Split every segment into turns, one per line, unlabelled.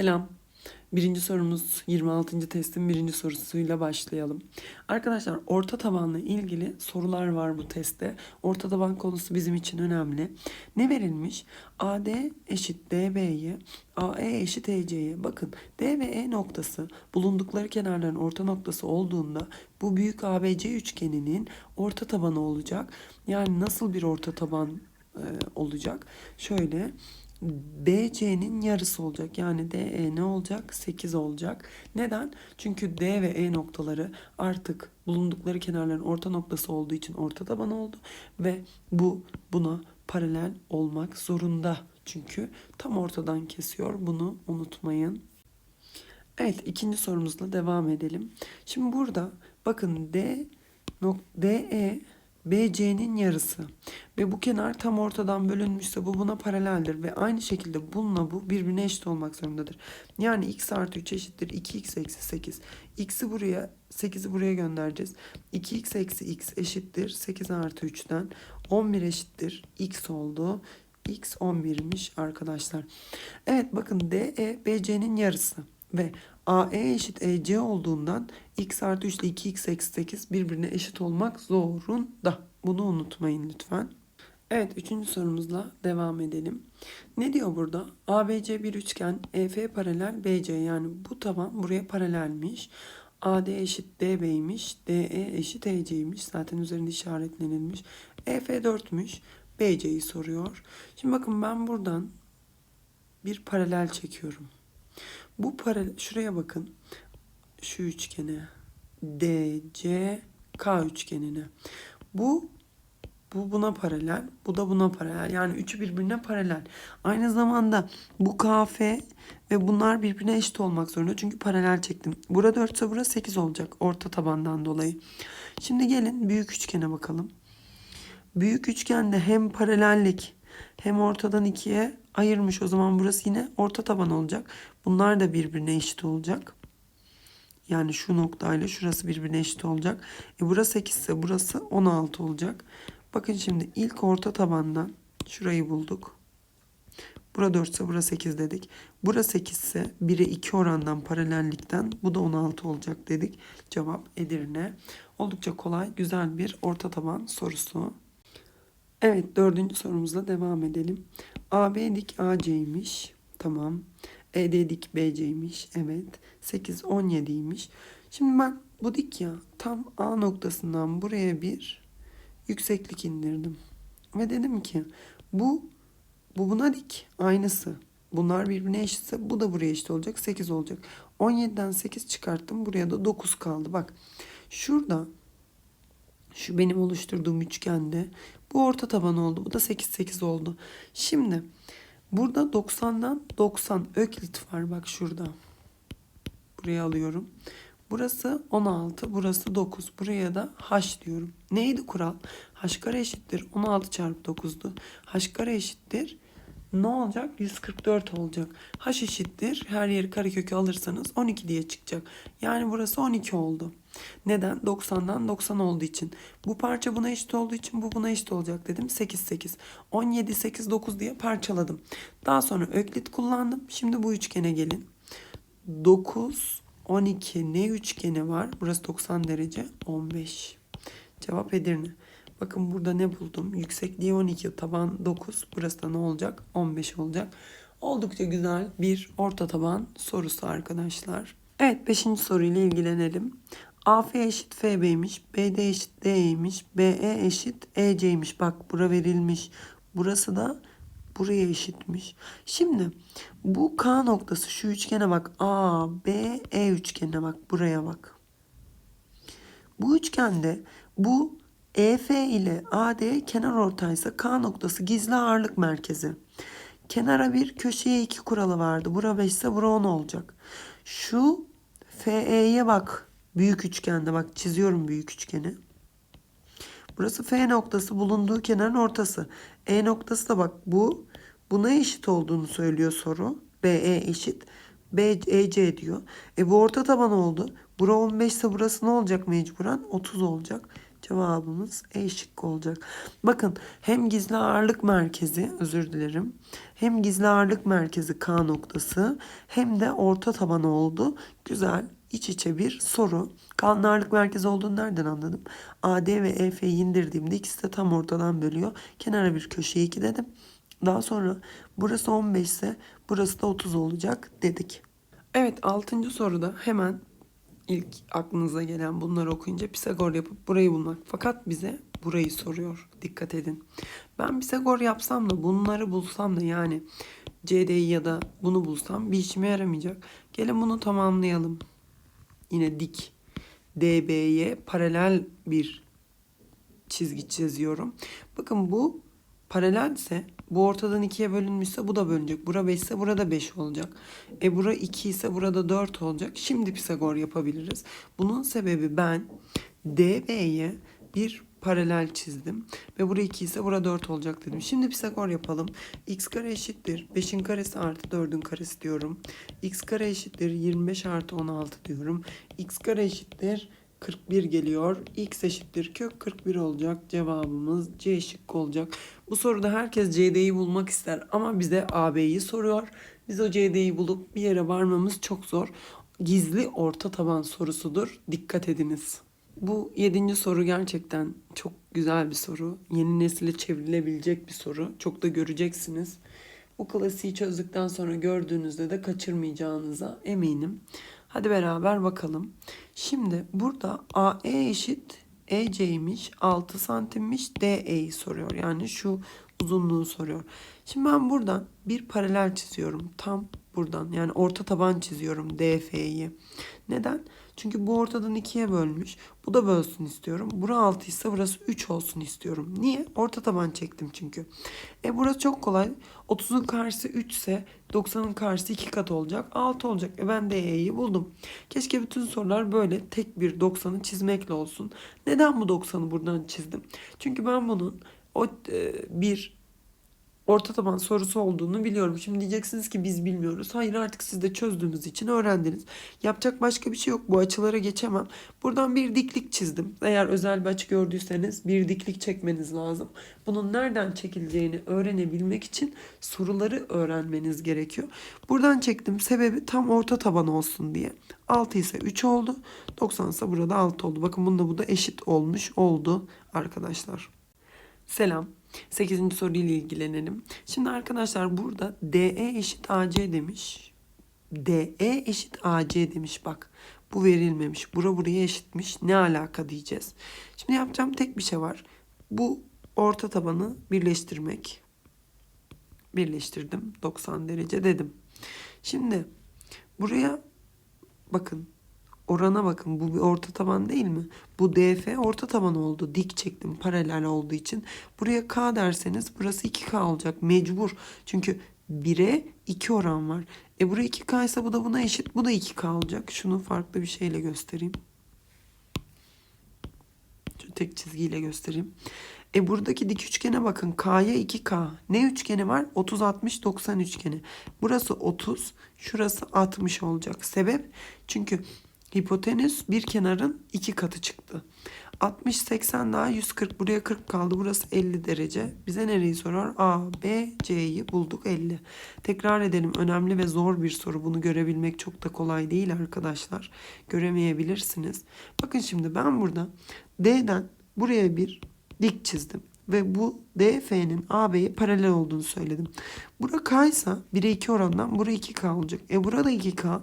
Selam. Birinci sorumuz 26. testin birinci sorusuyla başlayalım. Arkadaşlar orta tabanla ilgili sorular var bu testte. Orta taban konusu bizim için önemli. Ne verilmiş? AD eşit DB'ye, AE eşit EC'ye. Bakın D ve E noktası bulundukları kenarların orta noktası olduğunda bu büyük ABC üçgeninin orta tabanı olacak. Yani nasıl bir orta taban e, olacak? Şöyle BC'nin yarısı olacak. Yani DE ne olacak? 8 olacak. Neden? Çünkü D ve E noktaları artık bulundukları kenarların orta noktası olduğu için orta taban oldu. Ve bu buna paralel olmak zorunda. Çünkü tam ortadan kesiyor. Bunu unutmayın. Evet ikinci sorumuzla devam edelim. Şimdi burada bakın D DE BC'nin yarısı ve bu kenar tam ortadan bölünmüşse bu buna paraleldir ve aynı şekilde bununla bu birbirine eşit olmak zorundadır. Yani x artı 3 eşittir 2x eksi 8. x'i buraya 8'i buraya göndereceğiz. 2x eksi x eşittir 8 artı 3'ten 11 eşittir x oldu. x 11'miş arkadaşlar. Evet bakın DE BC'nin yarısı ve AE eşit EC olduğundan x artı 3 ile 2x eksi 8 birbirine eşit olmak zorunda. Bunu unutmayın lütfen. Evet üçüncü sorumuzla devam edelim. Ne diyor burada? ABC bir üçgen EF paralel BC yani bu taban buraya paralelmiş. AD eşit DB'ymiş. DE eşit EC'ymiş. Zaten üzerinde işaretlenilmiş. EF 4'müş. BC'yi soruyor. Şimdi bakın ben buradan bir paralel çekiyorum. Bu paralel şuraya bakın. Şu üçgene. DC K üçgenine. Bu bu buna paralel, bu da buna paralel. Yani üçü birbirine paralel. Aynı zamanda bu KF ve bunlar birbirine eşit olmak zorunda. Çünkü paralel çektim. Burada 4 ise burası 8 olacak orta tabandan dolayı. Şimdi gelin büyük üçgene bakalım. Büyük üçgende hem paralellik hem ortadan ikiye ayırmış. O zaman burası yine orta taban olacak. Bunlar da birbirine eşit olacak. Yani şu noktayla şurası birbirine eşit olacak. E burası 8 ise burası 16 olacak. Bakın şimdi ilk orta tabandan şurayı bulduk. Bura 4 ise burası 8 dedik. Burası 8 ise 1'e 2 orandan paralellikten bu da 16 olacak dedik. Cevap Edirne. Oldukça kolay, güzel bir orta taban sorusu. Evet dördüncü sorumuzla devam edelim. AB dik AC'ymiş. Tamam. ED dik BC'ymiş. Evet. 8 17'ymiş. Şimdi ben bu dik ya tam A noktasından buraya bir yükseklik indirdim. Ve dedim ki bu bu buna dik aynısı. Bunlar birbirine eşitse bu da buraya eşit olacak. 8 olacak. 17'den 8 çıkarttım. Buraya da 9 kaldı. Bak şurada şu benim oluşturduğum üçgende bu orta taban oldu. Bu da 8 8 oldu. Şimdi burada 90'dan 90 öklit var bak şurada. Buraya alıyorum. Burası 16, burası 9. Buraya da h diyorum. Neydi kural? h kare eşittir 16 çarpı 9'du. h kare eşittir ne olacak? 144 olacak. H eşittir. Her yeri karekökü alırsanız 12 diye çıkacak. Yani burası 12 oldu. Neden? 90'dan 90 olduğu için. Bu parça buna eşit olduğu için bu buna eşit olacak dedim. 8 8. 17 8 9 diye parçaladım. Daha sonra öklit kullandım. Şimdi bu üçgene gelin. 9 12 ne üçgeni var? Burası 90 derece 15. Cevap Edirne. Bakın burada ne buldum? Yüksekliği 12, taban 9. Burası da ne olacak? 15 olacak. Oldukça güzel bir orta taban sorusu arkadaşlar. Evet 5. soruyla ilgilenelim. AF eşit FB'ymiş, BD eşit D'ymiş, BE eşit EC'ymiş. Bak bura verilmiş. Burası da buraya eşitmiş. Şimdi bu K noktası şu üçgene bak. A, B, E üçgenine bak. Buraya bak. Bu üçgende bu EF ile AD kenar ortaysa K noktası gizli ağırlık merkezi. Kenara bir köşeye iki kuralı vardı. Bura 5 ise bura 10 olacak. Şu FE'ye bak. Büyük üçgende bak çiziyorum büyük üçgeni. Burası F noktası bulunduğu kenarın ortası. E noktası da bak bu buna eşit olduğunu söylüyor soru. BE eşit. BEC diyor. E bu orta taban oldu. Bura 15 ise burası ne olacak mecburen? 30 olacak. Cevabımız E şıkkı olacak. Bakın hem gizli ağırlık merkezi özür dilerim. Hem gizli ağırlık merkezi K noktası hem de orta taban oldu. Güzel iç içe bir soru. K'nın ağırlık merkezi olduğunu nereden anladım? AD ve EF'yi indirdiğimde ikisi de tam ortadan bölüyor. Kenara bir köşeye 2 dedim. Daha sonra burası 15 ise burası da 30 olacak dedik. Evet 6. soruda hemen ilk aklınıza gelen bunları okuyunca Pisagor yapıp burayı bulmak. Fakat bize burayı soruyor. Dikkat edin. Ben Pisagor yapsam da bunları bulsam da yani CD'yi ya da bunu bulsam bir işime yaramayacak. Gelin bunu tamamlayalım. Yine dik DB'ye paralel bir çizgi çiziyorum. Bakın bu paralelse bu ortadan ikiye bölünmüşse bu da bölünecek. Bura 5 ise burada 5 olacak. E bura 2 ise burada 4 olacak. Şimdi Pisagor yapabiliriz. Bunun sebebi ben DB'ye bir paralel çizdim. Ve bura 2 ise bura 4 olacak dedim. Şimdi Pisagor yapalım. x kare eşittir. 5'in karesi artı 4'ün karesi diyorum. x kare eşittir 25 artı 16 diyorum. x kare eşittir 41 geliyor. X eşittir kök 41 olacak. Cevabımız C şıkkı olacak. Bu soruda herkes CD'yi bulmak ister ama bize AB'yi soruyor. Biz o CD'yi bulup bir yere varmamız çok zor. Gizli orta taban sorusudur. Dikkat ediniz. Bu yedinci soru gerçekten çok güzel bir soru. Yeni nesile çevrilebilecek bir soru. Çok da göreceksiniz. Bu klasiği çözdükten sonra gördüğünüzde de kaçırmayacağınıza eminim. Hadi beraber bakalım. Şimdi burada AE eşit EC'ymiş, 6 santimmiş, DE'yi soruyor. Yani şu uzunluğu soruyor. Şimdi ben buradan bir paralel çiziyorum. Tam buradan yani orta taban çiziyorum DF'yi. Neden? Çünkü bu ortadan ikiye bölmüş. Bu da bölsün istiyorum. Bura 6 ise burası 3 olsun istiyorum. Niye? Orta taban çektim çünkü. E burası çok kolay. 30'un karşısı 3 ise 90'ın karşısı 2 kat olacak. 6 olacak. E ben de E'yi buldum. Keşke bütün sorular böyle tek bir 90'ı çizmekle olsun. Neden bu 90'ı buradan çizdim? Çünkü ben bunun o e, bir orta taban sorusu olduğunu biliyorum. Şimdi diyeceksiniz ki biz bilmiyoruz. Hayır artık siz de çözdüğünüz için öğrendiniz. Yapacak başka bir şey yok. Bu açılara geçemem. Buradan bir diklik çizdim. Eğer özel bir açı gördüyseniz bir diklik çekmeniz lazım. Bunun nereden çekileceğini öğrenebilmek için soruları öğrenmeniz gerekiyor. Buradan çektim. Sebebi tam orta taban olsun diye. 6 ise 3 oldu. 90 ise burada 6 oldu. Bakın bunda bu da eşit olmuş oldu arkadaşlar. Selam. 8. soruyla ilgilenelim. Şimdi arkadaşlar burada DE eşit AC demiş. DE eşit AC demiş bak. Bu verilmemiş. Bura buraya eşitmiş. Ne alaka diyeceğiz. Şimdi yapacağım tek bir şey var. Bu orta tabanı birleştirmek. Birleştirdim. 90 derece dedim. Şimdi buraya bakın orana bakın bu bir orta taban değil mi? Bu DF orta taban oldu. Dik çektim paralel olduğu için. Buraya K derseniz burası 2K olacak mecbur. Çünkü 1'e 2 oran var. E buraya 2K ise bu da buna eşit. Bu da 2K olacak. Şunu farklı bir şeyle göstereyim. Şu tek çizgiyle göstereyim. E buradaki dik üçgene bakın. K'ya 2K. Ne üçgeni var? 30 60 90 üçgeni. Burası 30, şurası 60 olacak. Sebep? Çünkü Hipotenüs bir kenarın iki katı çıktı. 60 80 daha 140 buraya 40 kaldı. Burası 50 derece. Bize nereyi sorar? A, B, C'yi bulduk 50. Tekrar edelim. Önemli ve zor bir soru. Bunu görebilmek çok da kolay değil arkadaşlar. Göremeyebilirsiniz. Bakın şimdi ben burada D'den buraya bir dik çizdim. Ve bu DF'nin AB'ye paralel olduğunu söyledim. Bura K ise 1'e 2 orandan buraya 2K olacak. E burada 2K.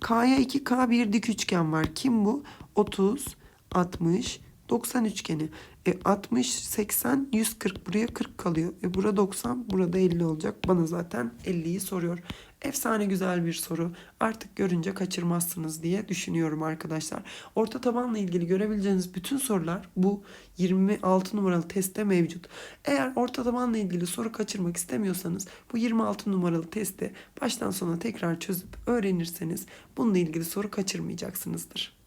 K'ya 2K bir dik üçgen var. Kim bu? 30, 60, 90 üçgeni. E 60, 80, 140 buraya 40 kalıyor. E burada 90, burada 50 olacak. Bana zaten 50'yi soruyor. Efsane güzel bir soru. Artık görünce kaçırmazsınız diye düşünüyorum arkadaşlar. Orta tabanla ilgili görebileceğiniz bütün sorular bu 26 numaralı testte mevcut. Eğer orta tabanla ilgili soru kaçırmak istemiyorsanız bu 26 numaralı testi baştan sona tekrar çözüp öğrenirseniz bununla ilgili soru kaçırmayacaksınızdır.